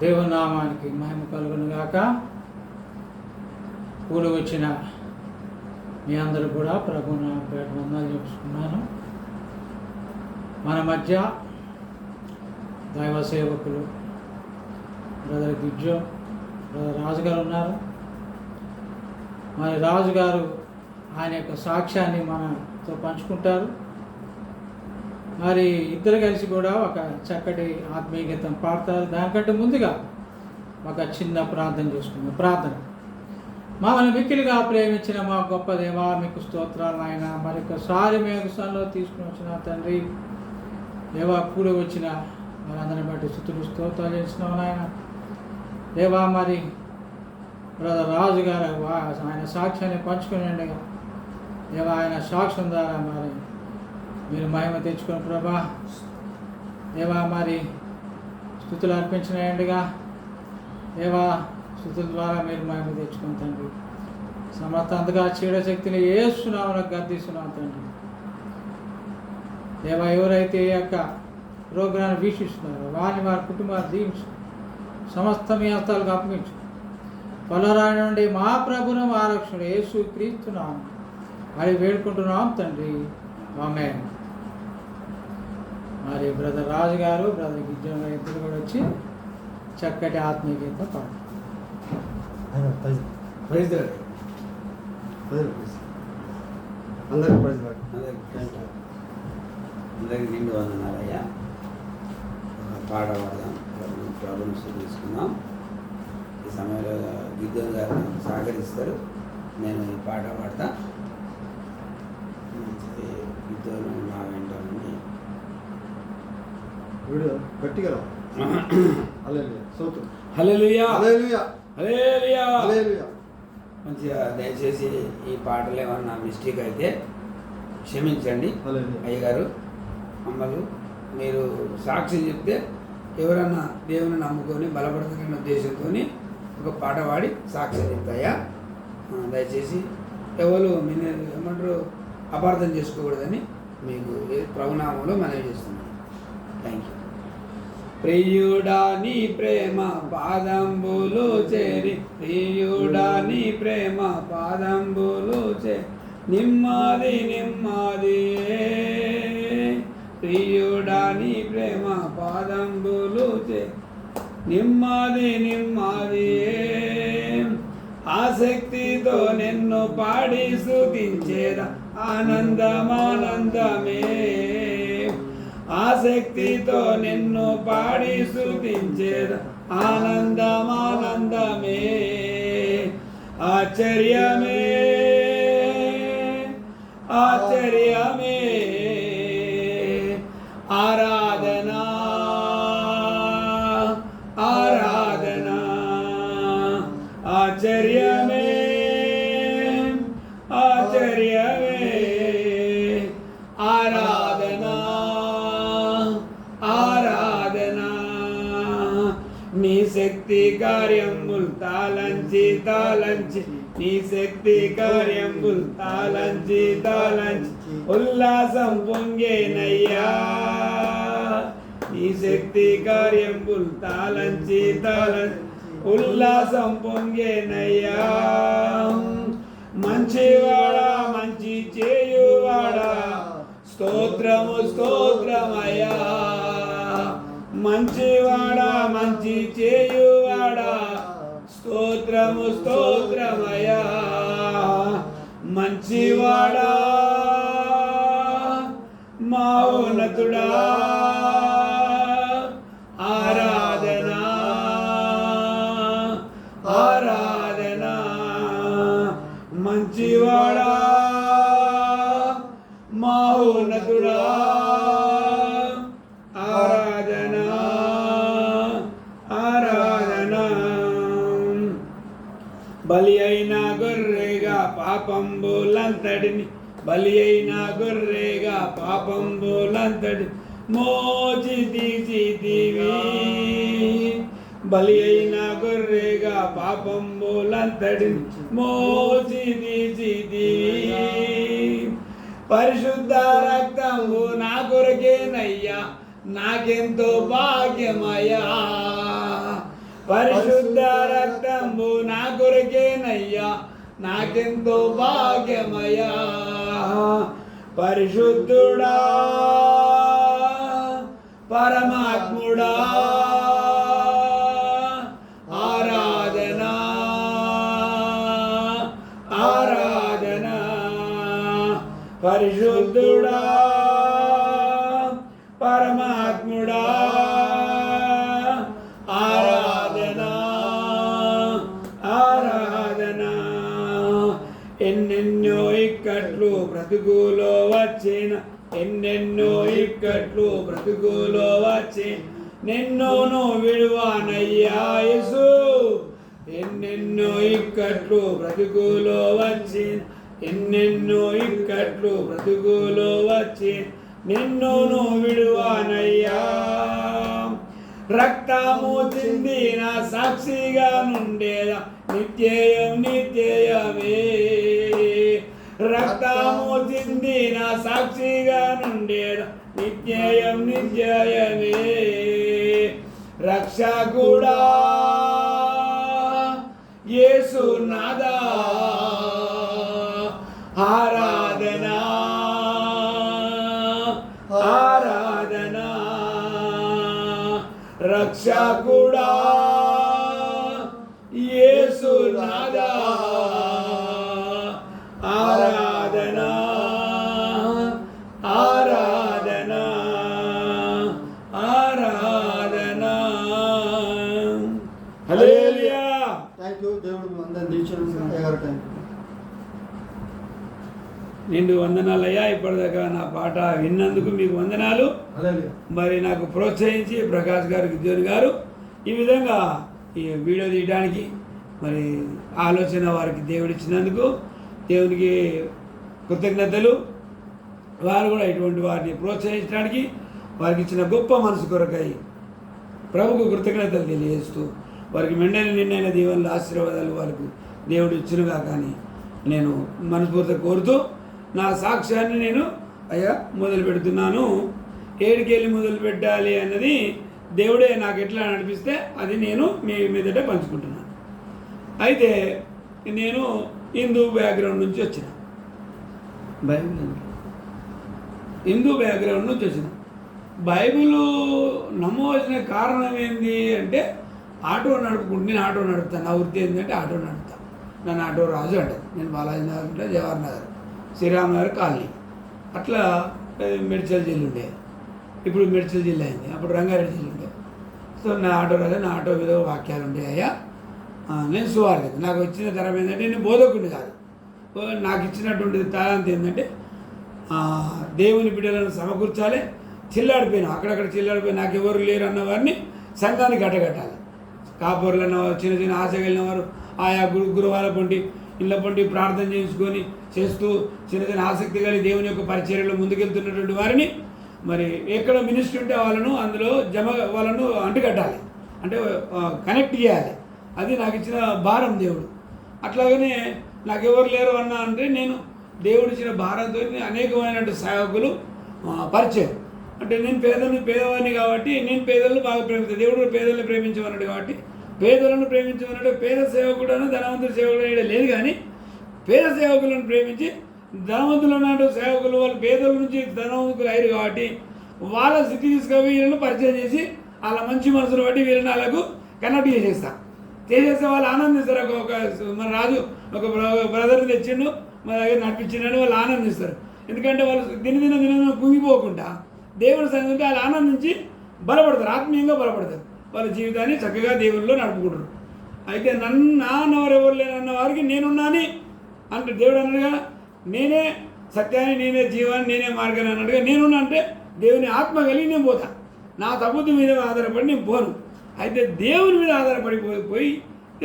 దేవునామానికి మహిమ కలుగునుగాక. కూడి వచ్చిన మీ అందరూ కూడా ప్రభు నా పేట వందలు చెప్పుకున్నాను మన మధ్య దైవ సేవకులు బ్రదర్ గిజ్జో బ్రదర్ రాజు గారు ఉన్నారు. మరి రాజుగారు ఆయన యొక్క సాక్ష్యాన్ని మనతో పంచుకుంటారు. మరి ఇద్దరు కలిసి కూడా ఒక చక్కటి ఆత్మీయ గీతం పాడతారు. దానికంటే ముందుగా ఒక చిన్న ప్రార్థన చేసుకుందాం. ప్రార్థన. మమ్మల్ని మిక్కిలిగా ప్రేమించిన మా గొప్ప దేవా మీకు స్తోత్రాలు ఆయన మరొకసారి మేము సన్లో తీసుకుని వచ్చిన తండ్రి దేవా కూడి వచ్చిన మనందరిని బట్టి స్థుతులు స్తోత్రాలు చేసినాం నాయన. దేవా మరి బ్రదర్ రాజు గారు వా- ఆయన సాక్ష్యాన్ని పంచుకుని దేవా ఆయన సాక్ష్యం ద్వారా మరి మీరు మహిమ తెచ్చుకున్న ప్రభా ఏవా మరి స్థుతులు అర్పించినాయండిగా. ఏవా స్థుతుల ద్వారా మీరు మహిమ తెచ్చుకుని తండ్రి. సమర్థంతగా చీడశక్తిని ఏస్తున్నామని గర్దిస్తున్నాం తండ్రి. ఏవా ఎవరైతే ఈ యొక్క రోగాన్ని వీక్షిస్తున్నారో వారిని వారి కుటుంబాన్ని దీవించు. సమస్త మీ హస్తాలకు అప్పగించు. పొలరాని నుండి మా ప్రభును ఆరక్షణ యేసు క్రీస్తున్నాం అది వేడుకుంటున్నాం తండ్రి. ఆమె మరి బ్రదర్ రాజు గారు బ్రదర్ గిజ్జన్ గారు ఇద్దరు కూడా వచ్చి చక్కటి ఆత్మీయ గీత పాడు ప్రైజ్. అందరికి ప్రైజ్. అందరికీ వందనాలయ్యా పాట పాడదాం. ప్రాబ్లమ్స్ తీసుకుందాం ఈ సమయంలో గిద్దరు గారు సహకరిస్తారు. నేను ఈ పాట పాడతా. గిద్దరు నా వెంట ఉండి వీడియో గట్టిగా రా హల్లెలూయా. హల్లెలూయా. హల్లెలూయా. హల్లెలూయా. మంచిగా దయచేసి ఈ పాటలు ఏమన్నా మిస్టేక్ అయితే క్షమించండి. అయ్యగారు అమ్మలు మీరు సాక్షి చెప్తే ఎవరన్నా దేవుని నమ్ముకొని బలపడతారనే ఉద్దేశంతో ఒక పాట పాడి సాక్షి చెప్తాయా? దయచేసి ఎవరు మీరు ఏమంటారు అపార్థం చేసుకోకూడదని మీకు ఏ- ప్రభునామంలో మనవి చేస్తున్నాను. థ్యాంక్ యూ ప్రియుడాని ప్రేమ పాదంబులు చేరి ప్రియుడాని ప్రేమ పాదంబులు చే నిమ్మది నిమ్మది. ప్రియుడాని ప్రేమ పాదంబులు చే నిమ్మది నిమ్మది. ఆసక్తితో నిన్ను పాడి స్థుతించేదా ఆనందమానందమే. ఆసక్తితో నిన్ను పాడి స్థుతించేదా ఆనందమానందమే. ఆశ్చర్యమే. ఆశ్చర్యమే. ఆరాధనా. ఆరాధనా. ఆశ్చర్య శక్తి కార్యముల్ తాళంచి తాళంచి ఉల్లాసం పొంగేనయ్యా. ఈ శక్తి కార్యముల్ తాళంచి తాళంచి ఉల్లాసం పొంగేనయ్యా. మంచివాడా మంచి చేయువాడా. స్తోత్రము స్తోత్రమయ్యా. మంచివాడా మంచి చేయువాడా. స్తోత్రము స్తోత్రమయా మంచివాడా మా ఉన్నతుడా. ఆరాధనా ఆరాధనా. మంచివాడా మా ఉన్నతుడా. పాపంబులంతటిని బలి అయిన గొర్రెగా పాపంబులంతటి మోచి తీసితివి బలి అయిన గొర్రెగా పాపంబులంతటిని మోచి తీసితివి పరిశుద్ధ రక్తము నా కొరకేనయ్యా నాకెంతో భాగ్యమయ్యా. పరిశుద్ధ రక్తము నా కొరకేనయ్యా నాకెంతో భాగ్యమయ్యా. పరిశుద్ధుడా పరమాత్ముడా ఆరాధనా ఆరాధన పరిశుద్ధుడా. బ్రతుకులో వచ్చిన ఎన్నెన్నో ఇక్కట్లు బ్రతుకులో వచ్చి నిన్నోను విడువానయ్యా యేసు. ఎన్నెన్నో ఇక్కట్లు బ్రతుకులో వచ్చి ఎన్నెన్నో ఇక్కట్లు బ్రతుకులో వచ్చి నిన్నును విడువానయ్యా. రక్తము చిందిన సాక్షిగా నుండేదా నిత్యయం నిత్యయమే. రక్తము చిందిన సాక్షిగా నుండేదా నిత్యయం నిత్యయమే. రక్షకుడా యేసు నాదా. ఆరాధన ఆరాధనా. రక్షకుడా యేసు నాదా. నిండు వందనాలయ్యా. ఇప్పటిదాకా నా పాట విన్నందుకు మీకు వందనాలు. మరి నాకు ప్రోత్సహించి ప్రకాష్ గారు గిద్దోని గారు ఈ విధంగా ఈ వీడియో తీయడానికి మరి ఆలోచన వారికి దేవుడు ఇచ్చినందుకు దేవునికి కృతజ్ఞతలు. వారు కూడా ఇటువంటి వారిని ప్రోత్సహించడానికి వారికి ఇచ్చిన గొప్ప మనసు కొరకై ప్రభుకు కృతజ్ఞతలు తెలియజేస్తూ వారికి మెండలి నిండైన దీవెనలు ఆశీర్వాదాలు వారికి దేవుడు ఇచ్చినగా కానీ నేను మనస్ఫూర్తిగా కోరుతూ నా సాక్ష్యాన్ని నేను అయ్యా మొదలు పెడుతున్నాను ఏడికెళ్ళి మొదలు పెట్టాలి అన్నది దేవుడే నాకు ఎట్లా నడిపిస్తే అది నేను మీ మీదట పంచుకుంటున్నాను. అయితే నేను హిందూ బ్యాక్గ్రౌండ్ నుంచి వచ్చిన. బైబిల్ హిందూ బ్యాక్గ్రౌండ్ నుంచి వచ్చిన. బైబిల్ నమ్మవలసిన కారణం ఏంది అంటే ఆటో నడుపుకుంటూ నేను ఆటో నడుపుతాను. నా వృత్తి ఏంటంటే ఆటో నడుపుతాను నన్ను ఆటో రాజు అంటారు. నేను బాలాజీ నగర్ అంటే జవహర్ నగర్. శ్రీరామ్ నగర్ కాలనీ. అట్లా మెడిచల్ మెడ్చల్ జిల్లా ఉండే. ఇప్పుడు మెడిచల్ జిల్లా అయింది. అప్పుడు రంగారెడ్డి జిల్లా ఉండే. సో నా ఆటో రాజు నా ఆటో మీద వాక్యాలు ఉంటాయి అయ్యా నేను సువార్త. నాకు వచ్చిన తరం ఏంటంటే నేను బోధకుడిని కాదు. నాకు ఇచ్చినటువంటి తాళంత ఏంటంటే దేవుని బిడ్డలను సమకూర్చాలి. చిల్లాడిపోయినా అక్కడక్కడ చిల్లాడిపోయిన నాకు ఎవరు లేరు అన్నవారిని సంఘానికి అట్టగట్టాలి కాపూర్లు అన్నవారు చిన్న చిన్న ఆశ కలిగిన వారు ఆయా గురు గురువాల పండి ఇళ్ళ పండి ప్రార్థన చేసుకొని చేస్తూ చిన్న చిన్న ఆసక్తి కలిగి దేవుని యొక్క పరిచర్యలో ముందుకెళ్తున్నటువంటి వారిని మరి ఎక్కడ మినిస్ట్రీ ఉంటే వాళ్ళను అందులో జమ వాళ్ళను అంటుకట్టాలి. అంటే కనెక్ట్ చేయాలి. అది నాకు ఇచ్చిన భారం దేవుడు. అట్లాగనే నాకు ఎవరు లేరు అన్నా అంటే నేను దేవుడు ఇచ్చిన భారంతో అనేకమైనటువంటి సేవకులు పరిచయం. అంటే నేను పేదలను పేదవాడిని కాబట్టి నేను పేదలను బాగా ప్రేమిస్తాను. దేవుడు పేదలను ప్రేమించమన్నాడు కాబట్టి పేదలను ప్రేమించమన్నాడు పేద సేవకుడు అని ధనవంతుడు సేవకుడు లేదు కానీ పేద సేవకులను ప్రేమించి ధనవంతులు ఉన్నట్టు సేవకులు వాళ్ళు పేదల నుంచి ధనవంతులు అయ్యారు కాబట్టి వాళ్ళ స్థితి తీసుకొని వీళ్ళను పరిచయం చేసి వాళ్ళ మంచి మనసులు బట్టి వీళ్ళని వాళ్ళకు కనెక్ట్ చేసేస్తా. చేసేస్తే వాళ్ళు ఆనందిస్తారు. ఒక మన రాజు ఒక బ్ర- బ్రదర్ని తెచ్చిండు మన దగ్గర నడిపించిండని వాళ్ళు ఆనందిస్తారు. ఎందుకంటే వాళ్ళు దినదిన దినదిన కుంగిపోకుండా దేవుని సంగతి వాళ్ళు ఆనందించి బలపడతారు ఆత్మీయంగా బలపడతారు. వాళ్ళ జీవితాన్ని చక్కగా దేవుల్లో నడుపుకుంటారు. అయితే నన్ను నా నవరెవరు లేనన్న వారికి నేనున్నాని అంటే దేవుడు అన్నాడుగా నేనే సత్యాన్ని నేనే జీవాన్ని నేనే మార్గాన్ని అన్నాడుగా నేనున్నా అంటే దేవుని ఆత్మ కలిగి నేను పోతా. నా తప్పుద్ది మీద ఆధారపడి నేను పోను. అయితే దేవుని మీద ఆధారపడి పోయి పోయి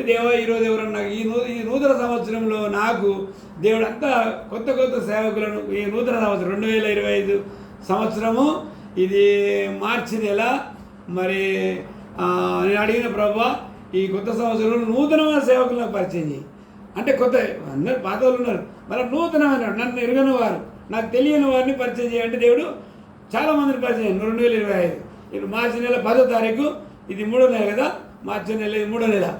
దేవా ఈరోజు ఎవరన్నా ఈ నూ ఈ నూతన సంవత్సరంలో నాకు దేవుడు అంతా కొత్త కొత్త సేవకులను ఈ నూతన సంవత్సరం రెండు వేల ఇరవై ఐదు సంవత్సరము ఇది మార్చి నెల మరి నేను అడిగిన ప్రభా ఈ కొత్త సంవత్సరంలో నూతనమైన సేవకులను పరిచయం చేయి. అంటే కొత్త అందరు పాత వాళ్ళు ఉన్నారు. మరి నూతనమైన నన్ను ఎరుగని వారు నాకు తెలియని వారిని పరిచయం చేయండి దేవుడు. చాలామందిని పరిచయం చేయండి. రెండు వేల ఇరవై ఐదు. ఇప్పుడు మార్చి నెల పదో తారీఖు ఇది మూడో నెల కదా? మార్చి నెల మూడో నెల.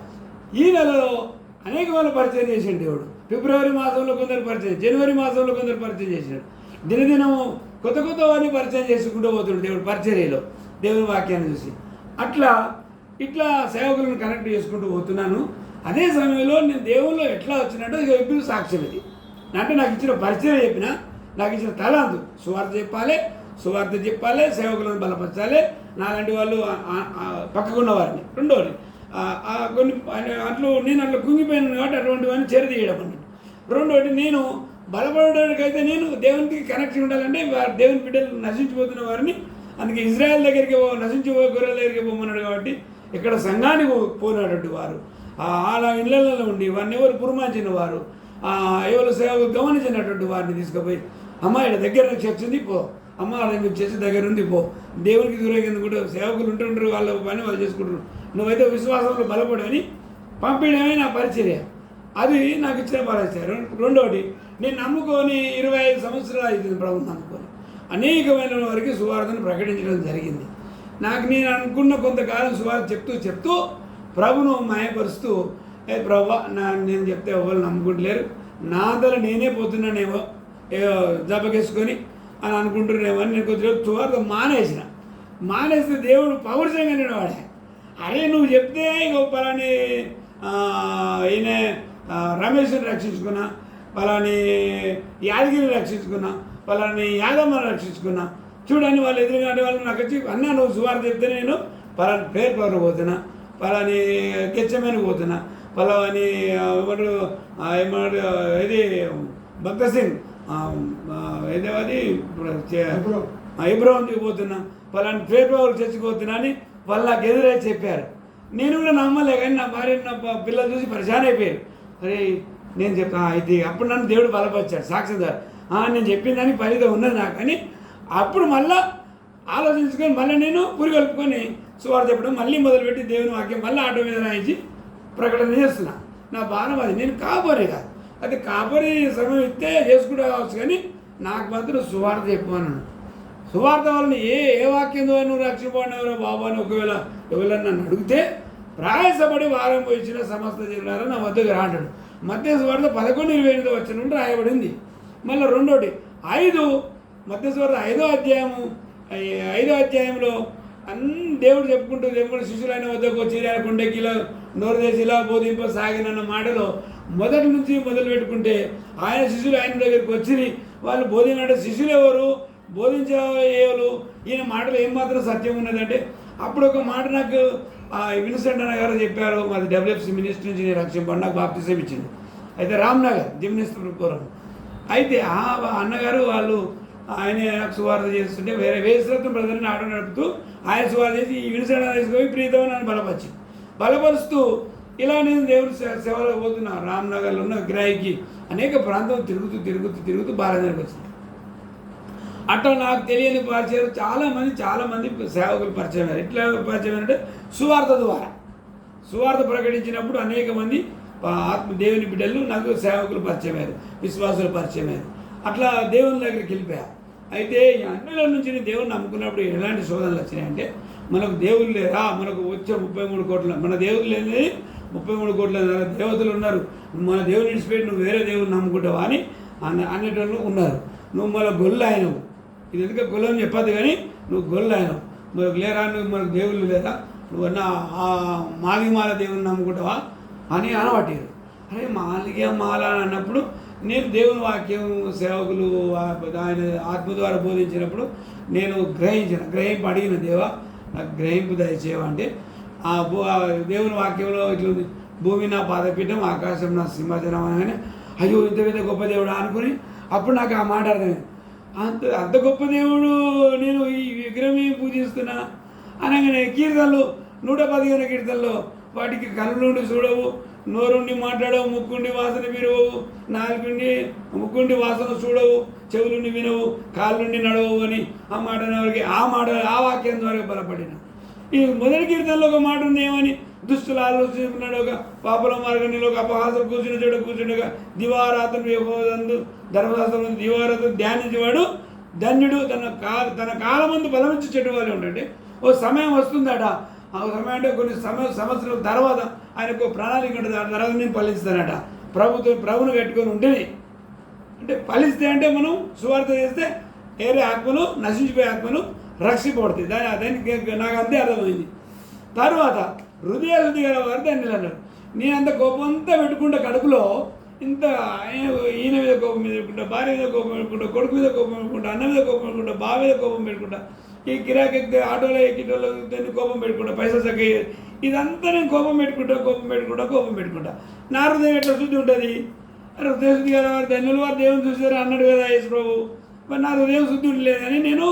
ఈ నెలలో అనేక మంది పరిచయం చేసిండు దేవుడు. ఫిబ్రవరి మాసంలో కొందరు పరిచయం జనవరి మాసంలో కొందరు పరిచయం చేసినాడు దినదినము కొత్త కొత్త వారిని పరిచయం చేసుకుంటూ పోతుండే దేవుడు పరిచర్యలో దేవుని వాక్యాన్ని చూసి. అట్లా ఇట్లా సేవకులను కనెక్ట్ చేసుకుంటూ పోతున్నాను. అదే సమయంలో నేను దేవుల్లో ఎట్లా వచ్చినట్టు ఇక సాక్ష్యం ఇది. అంటే నాకు ఇచ్చిన పరిచయం చెప్పిన నాకు ఇచ్చిన తలాంతు సువార్త చెప్పాలి సువార్త చెప్పాలి సేవకులను బలపరచాలి. నాలాంటి వాళ్ళు పక్కకున్న వారిని రెండోది. కొన్ని అట్లు నేను అట్లా కుంగిపోయాను కాబట్టి అటువంటివన్నీ వారిని చేరదీయడం అన్నట్టు. రెండోటి నేను బలపడడానికైతే నేను దేవునికి కనెక్షన్ ఉండాలంటే వారి దేవుని బిడ్డలు నశించిపోతున్న వారిని అందుకే ఇజ్రాయెల్ దగ్గరికి పో నశించిపోయే గొర్రెల దగ్గరికి పోమన్నాడు కాబట్టి ఇక్కడ సంఘానికి పో- పోయినటువంటి వారు. అలా ఇళ్ళలో ఉండి వారిని ఎవరు పురమాంచిన వారు ఆ ఎవరు సేవకు గమనించినటువంటి వారిని తీసుకుపోయి అమ్మ ఇక్కడ దగ్గర నుంచి పో. అమ్మ వాళ్ళని చేసి దగ్గర ఉంది పో. దేవునికి దూరేందుకు కూడా సేవకులు ఉంటుంటారు వాళ్ళ పని వాళ్ళు చేసుకుంటారు. నువ్వైతే విశ్వాసంలో బలపడని పంపించడమే నా పరిచర్య. అది నాకు ఇచ్చిన పరిచయం రెండోటి నేను నమ్ముకొని ఇరవై ఐదు సంవత్సరాలు అవుతుంది ప్రభుత్వం నమ్ముకొని. అనేకమైన వారికి సువార్తను ప్రకటించడం జరిగింది. నాకు నేను అనుకున్న కొంతకాలం సువార్త చెప్తూ చెప్తూ ప్రభును మాయపరుస్తూ ఏ ప్రభా నా నేను చెప్తే ఎవరు నమ్ముకుంటలేరు. నా తల నేనే పోతున్నానేమో ఏదో జపకేసుకొని అని అనుకుంటున్నామో అని నేను కొద్దిగా సువార్త మానేసిన. మానేస్తే దేవుడు పౌరుషంగా వాడే అరే నువ్వు చెప్తే ఇక పలాని ఈయన రమేష్ని రక్షించుకున్నా పలాని యాదగిరిని రక్షించుకున్నా పలాని యాదమ్మని రక్షించుకున్నా. చూడండి వాళ్ళు ఎదురుగానే వాళ్ళు నాకు వచ్చి అన్నా నువ్వు సువార్త చెప్తే నేను పలాని పేరు పవర్ పోతున్నా పలాని కెచ్చమని పోతున్నా పలాని ఆ, ఏమంటారు ఇది భక్త సింగ్ ఏదో అది ఇబ్రహంకి పోతున్నా పలాని పేపర్ చచ్చిపోతున్నా అని వాళ్ళు నాకు ఎదురై చెప్పారు. నేను కూడా నమ్మలే కానీ నా భార్య నా పిల్లలు చూసి పరిశాన్ అయిపోయారు. అరే నేను చెప్తా అయితే అప్పుడు నన్ను దేవుడు బలపరిచాడు సాక్షిదారు నేను చెప్పిందని ఫలితం ఉన్నది నాకు అని అప్పుడు మళ్ళా ఆలోచించుకొని మళ్ళీ నేను పురి కలుపుకొని సువార్త చెప్పడం మళ్ళీ మొదలుపెట్టి దేవుని వాక్యం మళ్ళీ ఆటో మీద రాయించి ప్రకటన చేస్తున్నా. నా బాణం అది నేను కాపరే కాదు. అది కాపరి సమయం ఇస్తే చేసుకుంటూ కావచ్చు కానీ నాకు మాత్రం సువార్త చెప్పమన్నాను సువార్త వలన ఏ ఏ వాక్యం ద్వారా నువ్వు రక్షింపడినవరా బాబు అని ఒకవేళ ఎవరైనా నన్ను అడిగితే ప్రయాసపడి వారం వచ్చిన సమస్త జిల్లాలో నా వద్దకు రాంటాడు మధ్య సువార్త పదకొండు ఇరవై ఎనిమిది వచ్చిన రాయబడింది. మళ్ళీ రెండోటి ఐదు మధ్య సువార్త ఐదో అధ్యాయము ఐదో అధ్యాయంలో అన్ని దేవుడు చెప్పుకుంటూ చెప్పుకుంటూ శిష్యులైన వద్దకు వచ్చి కొండెక్కిలో నోరు చేసి ఇలా బోధింప సాగినన్న మాటలో మొదటి నుంచి మొదలు పెట్టుకుంటే ఆయన శిష్యులు ఆయన దగ్గరికి వచ్చి వాళ్ళు బోధించాలంటే శిష్యులు ఎవరు? బోధించేవాళ్ళు ఈయన మాటలు ఏమాత్రం సత్యం ఉన్నదంటే అప్పుడు ఒక మాట నాకు ఆ విన్సెంట్ అన్న గారు చెప్పారు. మాది డెవలప్సీ మినిస్టర్ నుంచి నేను రక్షింపండి నాకు బాప్తిసం ఇచ్చింది అయితే రామ్నగర్ జిమ్నిస్టర్ అయితే ఆ అన్నగారు వాళ్ళు ఆయన నాకు సువార్త చేస్తుంటే వేరే వేసరత్వం బ్రదర్ని ఆడ నడుపుతూ ఆయన సువార్త చేసి ఈ వినిసడ తీసుకొని ప్రీతం నన్ను బలపరిచింది. బలపరుస్తూ ఇలా నేను దేవుడి సేవలో పోతున్నా రామ్నగర్లో ఉన్న గ్రాహికి అనేక ప్రాంతం తిరుగుతూ తిరుగుతూ తిరుగుతూ బాలనగర్కి వచ్చింది. అట్లా నాకు తెలియని పరిచయం చాలామంది చాలామంది చాలా మంది సేవకులు పరిచయం అయ్యారు. ఎట్లా పరిచయం అంటే సువార్త ద్వారా. సువార్త ప్రకటించినప్పుడు అనేక మంది ఆత్మ దేవుని బిడ్డలు నాకు సేవకులు పరిచయం అయ్యారు విశ్వాసులు పరిచయం అయ్యారు. అట్లా దేవుని దగ్గరికి వెళ్ళిపోయా. అయితే ఈ అన్నిల నుంచి దేవుని నమ్ముకున్నప్పుడు ఎలాంటి శోధనలు వచ్చినాయంటే మనకు దేవుళ్ళు లేరా మనకు వచ్చే ముప్పై మూడు కోట్ల మన దేవుడు లేని ముప్పై మూడు కోట్ల దేవతలు ఉన్నారు. మన దేవుని విడిచిపెట్టి నువ్వు వేరే దేవుని నమ్ముకుంటావా అని అన్న అనేటోళ్ళు ఉన్నారు. నువ్వు మళ్ళీ గొల్లు ఆయనవు ఇది ఎందుకు గొల్లం చెప్పద్దు కానీ నువ్వు గొల్లు ఆయనవు మనకు లేరా నువ్వు మనకు దేవుళ్ళు లేరా నువ్వన్న ఆ మాలిమాల దేవుని నమ్ముకుంటావా అని అనబట్టారు అరే మాలిగ మాల అని అన్నప్పుడు నేను దేవుని వాక్యం సేవకులు ఆయన ఆత్మ ద్వారా బోధించినప్పుడు నేను గ్రహించిన గ్రహింపు అడిగిన దేవా నాకు గ్రహింపు దయచేయవా? అంటే ఆ భూ దేవుని వాక్యంలో ఇట్లుంది భూమి నా పాదపీఠం ఆకాశం నా సింహాచనం అనగానే అయ్యో ఇంత పెద్ద గొప్ప దేవుడు? అనుకుని అప్పుడు నాకు ఆ మాట అర్థమైంది. అంత అంత గొప్ప దేవుడు నేను ఈ విగ్రహం ఏం పూజిస్తున్నా? అనగానే కీర్తనలు నూట పదిహేను కీర్తనలో వాటికి కళ్ళు నుండి చూడవు. నోరుండి మాట్లాడవు ముక్కుండి వాసన వినవు నాలుగుండి ముక్కుండి వాసన చూడవు చెవులుండి వినవు కాళ్ళుండి నడవవు అని ఆ మాట వారికి ఆ మాట ఆ వాక్యం ద్వారా బలపడిన. ఈ మొదటి కీర్తనలో ఒక మాట ఉంది ఏమని? దుస్తులు ఆలోచించుకున్నాడు ఒక పాపల మార్గంలో ఒక అపహాసం కూర్చుని చోట కూర్చుండగా దివారాతను యెహోవాయందు ధర్మశాస్త్రం దివారాతను ధ్యానించేవాడు ధన్యుడు తన కా తన కాలమందు బలమించి చెట్టు వాళ్ళు ఉంటాడు ఓ సమయం వస్తుందట ఆ అంటే కొన్ని సమయ సంవత్సరాల తర్వాత ఆయనకు ఒక ప్రణాళిక ఉంటుంది. ఆ తర్వాత నేను ఫలిస్తానట. ప్రభుత్వం ప్రభుని పెట్టుకొని ఉంటేనే. అంటే ఫలిస్తే అంటే మనం సువార్త చేస్తే ఏరే ఆత్మను నశించిపోయే ఆత్మను రక్షింపబడతాయి. దాని దానికి నాకు అంతే అర్థమైంది. తర్వాత హృదయ శుద్ధి గల వారు దాన్ని అన్నాడు నేను అంత కోపం అంతా పెట్టుకుంటే కడుపులో ఇంత ఆయన- ఈయన మీద కోపం మీద పెట్టుకుంటా భార్య మీద కోపం పెట్టుకుంటా కొడుకు మీద కోపం పెట్టుకుంటా అన్న మీద కోపం పెట్టుకుంటా బావ మీద కోపం పెట్టుకుంటా ఈ గిరాకీ ఆటోలో ఎక్కిటోళ్ళు దాన్ని కోపం పెట్టుకుంటా పైసలు చక్క ఇదంతా నేను కోపం పెట్టుకుంటా కోపం పెట్టుకుంటా కోపం పెట్టుకుంటా. నా హృదయం ఎట్లా శుద్ధి ఉంటుంది? హృదయ శుద్ధి కదా వారు ధన్యులు వారు దేవుని చూసారు అన్నాడు కదా యేసు ప్రభు మరి నా హృదయం శుద్ధి ఉండలేదని నేను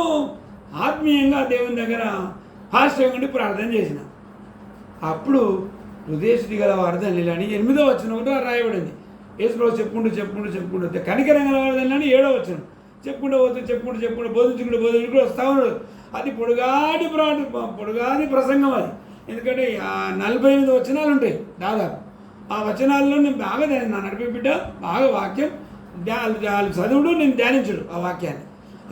ఆత్మీయంగా దేవుని దగ్గర హాస్యం ఉండి ప్రార్థన చేసిన. అప్పుడు హృదయశుద్ధి గల వారు ధన్యులని ఎనిమిదో వచ్చిన ఒకటి రాయబడింది. యేసుప్రభు చెప్పుకుంటూ చెప్పుకుంటూ చెప్పుకుంటూ కనికరంగా వారు గల వారదని ఏడో వచ్చిన చెప్పుకుంటూ పోతే చెప్పుకుంటూ చెప్పుకుంటూ బోధించుకుంటూ బోధించుకుంటూ వస్తా ఉన్నాడు అది పొడుగాటి ప్రాణ పొడుగాది ప్రసంగం అది. ఎందుకంటే ఆ నలభై ఎనిమిది వచనాలు ఉంటాయి దాదాపు. ఆ వచనాల్లో నేను బాగా ధ్యానం నా నడిపి బిడ్డ బాగా వాక్యం. ధ్యా- వాళ్ళు చదువుడు నేను ధ్యానించడు ఆ వాక్యాన్ని.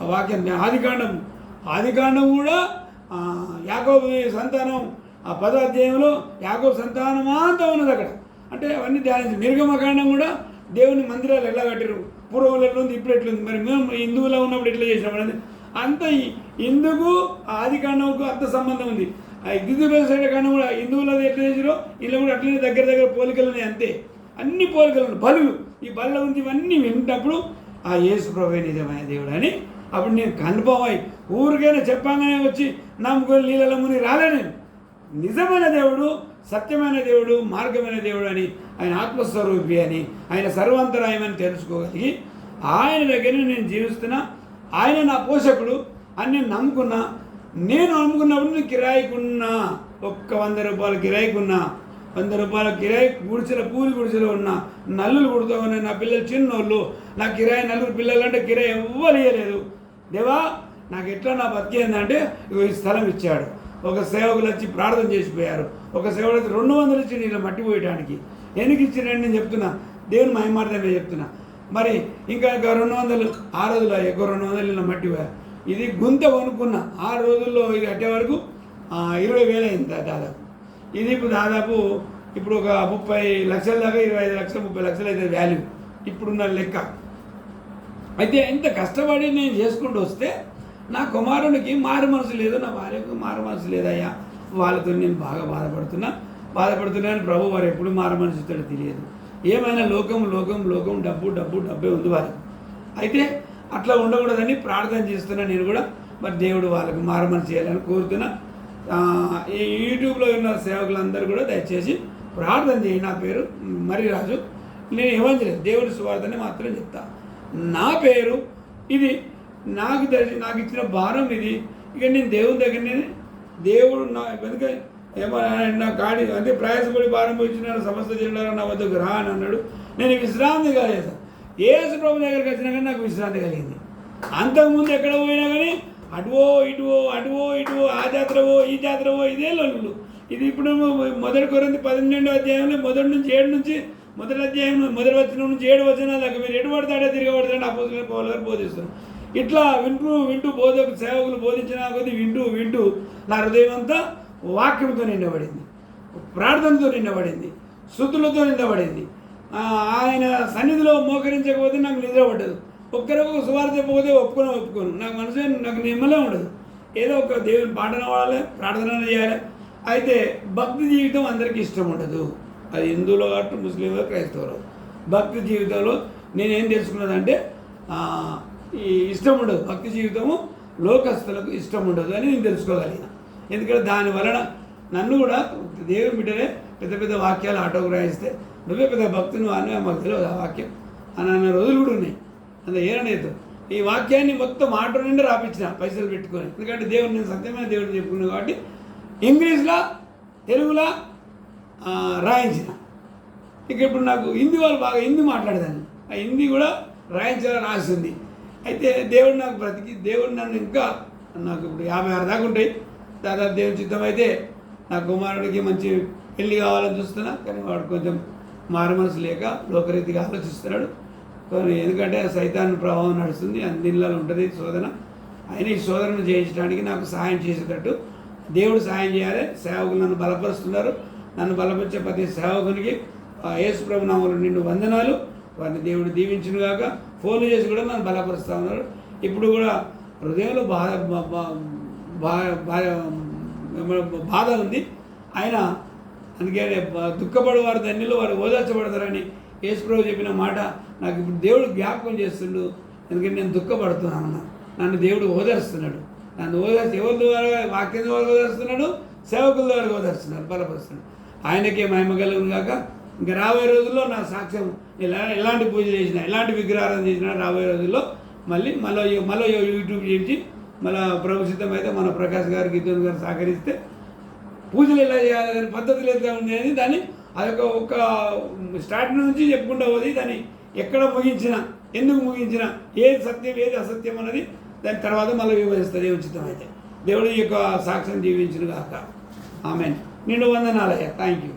ఆ వాక్యం ఆదికాండం ఆదికాండం కూడా ఆ, యాకోబు సంతానం ఆ పదాధ్యాయంలో యాకోబు సంతానం అంతా ఉన్నది అక్కడ. అంటే అవన్నీ ధ్యానించి నిర్గమకాండం కూడా దేవుని మందిరాలు ఎలా కట్టారు పూర్వం ఎట్లుంది ఇప్పుడు ఎట్లుంది? మరి మేము హిందువులో ఉన్నప్పుడు ఎట్లా చేసినాం అంత ఈ- ఇందుకు ఆదికాండంకు అంత సంబంధం ఉంది. ఆ దిద్దుపేసైన కాండం కూడా హిందువులది ఎట్లా చేసిరో ఇలా కూడా అట్లనే దగ్గర దగ్గర పోలికలు ఉన్నాయి అంతే. అన్ని పోలికలు ఉన్నాయి. బలులు ఈ బల్ల ఉంది ఇవన్నీ వింటప్పుడు ఆ యేసు ప్రభు నిజమైన దేవుడు అని అప్పుడు నేను కన్ఫర్మ్ ఊరికైనా చెప్పంగానే వచ్చి నమ్ముకొని నీళ్ళలో ముని రాలే నేను. నిజమైన దేవుడు సత్యమైన దేవుడు మార్గమైన దేవుడు అని ఆయన ఆత్మస్వరూపి అని ఆయన సర్వాంతరాయమని తెలుసుకోగలిగి ఆయన దగ్గర నేను జీవిస్తున్నా. ఆయన నా పోషకుడు అని నేను నమ్ముకున్నా. నేను నమ్ముకున్నప్పుడు నేను కిరాయికున్నా. ఒక్క వంద రూపాయల కిరాయికున్నా. వంద రూపాయల కిరాయి గుడిసెల పూరి గుడిసెలో ఉన్నా. నల్లులు కుడుతూ ఉన్నాయి. నా పిల్లలు చిన్నోళ్ళు. నా కిరాయి నలుగురు పిల్లలు అంటే కిరాయి ఎవ్వరు దేవా నాకు ఎట్లా నా బతికేందంటే ఇగో ఈ స్థలం ఇచ్చాడు. ఒక సేవకులు వచ్చి ప్రార్థన చేసిపోయారు. ఒక సేవకులు వచ్చి రెండు వందలు ఇచ్చి నేను మట్టి పోయటానికి. ఎందుకు ఇచ్చినండి నేను చెప్తున్నా. దేవుని మహిమార్థమే చెప్తున్నా. మరి ఇంకా ఇంకా రెండు వందలు ఆ రోజులు ఎక్కువ రెండు వందలు ఇలా మట్టి ఇది గుంత కొనుక్కున్న ఆ రోజుల్లో ఇది కట్టే వరకు ఇరవై వేలు అయింది దాదాపు. ఇది ఇప్పుడు దాదాపు ఇప్పుడు ఒక ముప్పై లక్షల దాకా ఇరవై ఐదు లక్షలు ముప్పై లక్షలు అయితే వాల్యూ ఇప్పుడున్న లెక్క. అయితే ఇంత కష్టపడి నేను చేసుకుంటూ వస్తే నా కుమారునికి మారు మనసు లేదు నా భార్యకు మారు మనసు లేదయ్యా. వాళ్ళతో నేను బాగా బాధపడుతున్నా. బాధపడుతున్నాను ప్రభు వారు ఎప్పుడు మారు మనసు తెలియదు. ఏమైనా లోకం లోకం లోకం డబ్బు డబ్బు డబ్బే ఉంది వారికి అయితే అట్లా ఉండకూడదని ప్రార్థన చేస్తున్నా నేను కూడా. మరి దేవుడు వాళ్ళకి మారు చేయాలని కోరుతున్నా. ఈ యూట్యూబ్లో ఉన్న సేవకులందరూ కూడా దయచేసి ప్రార్థన చేయండి నా పేరు మరి రాజు. నేను ఏమంచలేదు దేవుడి సువార్తని మాత్రం చెప్తా. నా పేరు ఇది. నాకు తెలిసి నాకు ఇచ్చిన భారం ఇది. ఇక నేను దేవుని దగ్గర నేను దేవుడు నా ఎందుకంటే ఏమన్నా నా కాడి అంటే ప్రయాసపడి ప్రారంభించిన సమస్త సమస్య నా వద్దకు రా అని అన్నాడు. నేను విశ్రాంతి కాలేదు ఏసు ప్రభు దగ్గరికి వచ్చినా కానీ నాకు విశ్రాంతి కలిగింది. అంతకుముందు ఎక్కడ పోయినా కానీ అటువో ఇటువో అటువో ఇటువో ఆ జాతరవో ఈ జాతరవో ఇదే లొల్లు ఇది ఇప్పుడు మొదటి కొరింది పన్నెండో అధ్యాయంలో మొదటి నుంచి ఏడు నుంచి మొదటి అధ్యాయం మొదటి వచ్చిన నుంచి ఏడు వచ్చిన దాకా మీరు ఎటు పడతాడో తిరగబడతాడో అపోజిట్ పౌలు గారు బోధిస్తారు ఇట్లా వింటూ వింటూ బోధకు సేవకులు బోధించిన కొద్దీ వింటూ వింటూ నా హృదయం అంతా వాక్యంతో నిండబడింది ప్రార్థనతో నిండబడింది శుద్ధులతో నిండబడింది. ఆయన సన్నిధిలో మోకరించకపోతే నాకు నిద్ర పడ్డదు ఒక్కరికి సువార్త చెప్పకపోతే ఒప్పుకొని ఒప్పుకోను. నాకు మనసు నాకు నిమ్మలే ఉండదు. ఏదో ఒక దేవుని పాటన వాడాలి ప్రార్థన చేయాలి. అయితే భక్తి జీవితం అందరికీ ఇష్టం ఉండదు. అది హిందువులో కావచ్చు ముస్లింలో క్రైస్తవులో. భక్తి జీవితంలో నేనేం తెలుసుకున్నదంటే ఈ ఇష్టం ఉండదు. భక్తి జీవితము లోకస్తులకు ఇష్టం ఉండదు అని నేను తెలుసుకోగలిగిన. ఎందుకంటే దాని వలన నన్ను కూడా దేవుని బిడ్డనే పెద్ద పెద్ద వాక్యాలు ఆటోకు రాయిస్తే నువ్వే పెద్ద భక్తులు అని మాకు తెలియదు ఆ వాక్యం. అని అన్న రోజులు కూడా ఉన్నాయి. అంత ఏరనేది ఈ వాక్యాన్ని మొత్తం ఆటో నుండి రాపించిన పైసలు పెట్టుకొని. ఎందుకంటే దేవుడు నేను సత్యమైన దేవుడిని చెప్పుకున్నాను కాబట్టి ఇంగ్లీష్లో తెలుగులో రాయించిన. ఇక ఇప్పుడు నాకు హిందీ వాళ్ళు బాగా హిందీ మాట్లాడదాన్ని. ఆ హిందీ కూడా రాయించాలని ఆశ ఉంది. అయితే దేవుడు నాకు బ్రతికి దేవుడు నన్ను ఇంకా నాకు ఇప్పుడు యాభై ఆరు దాకా ఉంటాయి. దాదాపు దేవుని చిత్తం అయితే నా కుమారుడికి మంచి పెళ్ళి కావాలని చూస్తున్నా కానీ వాడు కొంచెం మారు మనసు లేక లోకరీతిగా ఆలోచిస్తున్నాడు. కానీ ఎందుకంటే సైతాన్ ప్రభావం నడుస్తుంది అన్ని ఉంటుంది శోధన. ఆయన ఈ శోధనను చేయించడానికి నాకు సహాయం చేసేటట్టు దేవుడు సహాయం చేయాలి. సేవకులు నన్ను బలపరుస్తున్నారు. నన్ను బలపరిచే ప్రతి సేవకునికి యేసు ప్రభు నామములో వందనాలు. వారిని దేవుడు దీవించును కాక ఫోన్లు చేసి కూడా నన్ను బలపరుస్తూ ఉన్నారు. ఇప్పుడు కూడా హృదయంలో బాధ బా- బా- బాధ ఉంది. ఆయన అందుకే బ- వారు ధన్యులు వారు ఓదార్చబడతారని యేసుప్రభు చెప్పిన మాట నాకు ఇప్పుడు దేవుడు జ్ఞాపకం చేస్తుండు. ఎందుకంటే నేను దుఃఖపడుతున్నాను. నన్ను దేవుడు ఓదార్స్తున్నాడు. నన్ను ఓదార్చి ఎవరి ద్వారా వాక్యం ద్వారా ఓదార్స్తున్నాడు? సేవకుల ద్వారా ఓదార్స్తున్నాడు. బలపరుస్తున్నాడు. ఆయనకే మహిమ కలుగును కాక ఇంకా రాబోయే రోజుల్లో నా సాక్ష్యం ఎలా ఎలాంటి పూజ చేసినా ఎలాంటి విగ్రహారాధన చేసినా రాబోయే రోజుల్లో మళ్ళీ మళ్ళీ మళ్ళీ యూట్యూబ్ చేసి మళ్ళీ ప్రభు సిద్ధమైతే మన ప్రకాష్ గారు గీతన్ గారు సహకరిస్తే పూజలు ఎలా చేయాలి దాని పద్ధతులు ఎలా ఉండేది దాన్ని అదొక ఒక స్టార్ట్ నుంచి చెప్పుకుంటా పోతే దాన్ని ఎక్కడ ముగించిన ఎందుకు ముగించిన ఏది సత్యం ఏది అసత్యం అన్నది దాని తర్వాత మళ్ళీ విభజిస్తుంది ఉచితం అయితే దేవుడి యొక్క సాక్ష్యం జీవించిన కాక ఆమె నిండు వందనాలయ్యా. Thank you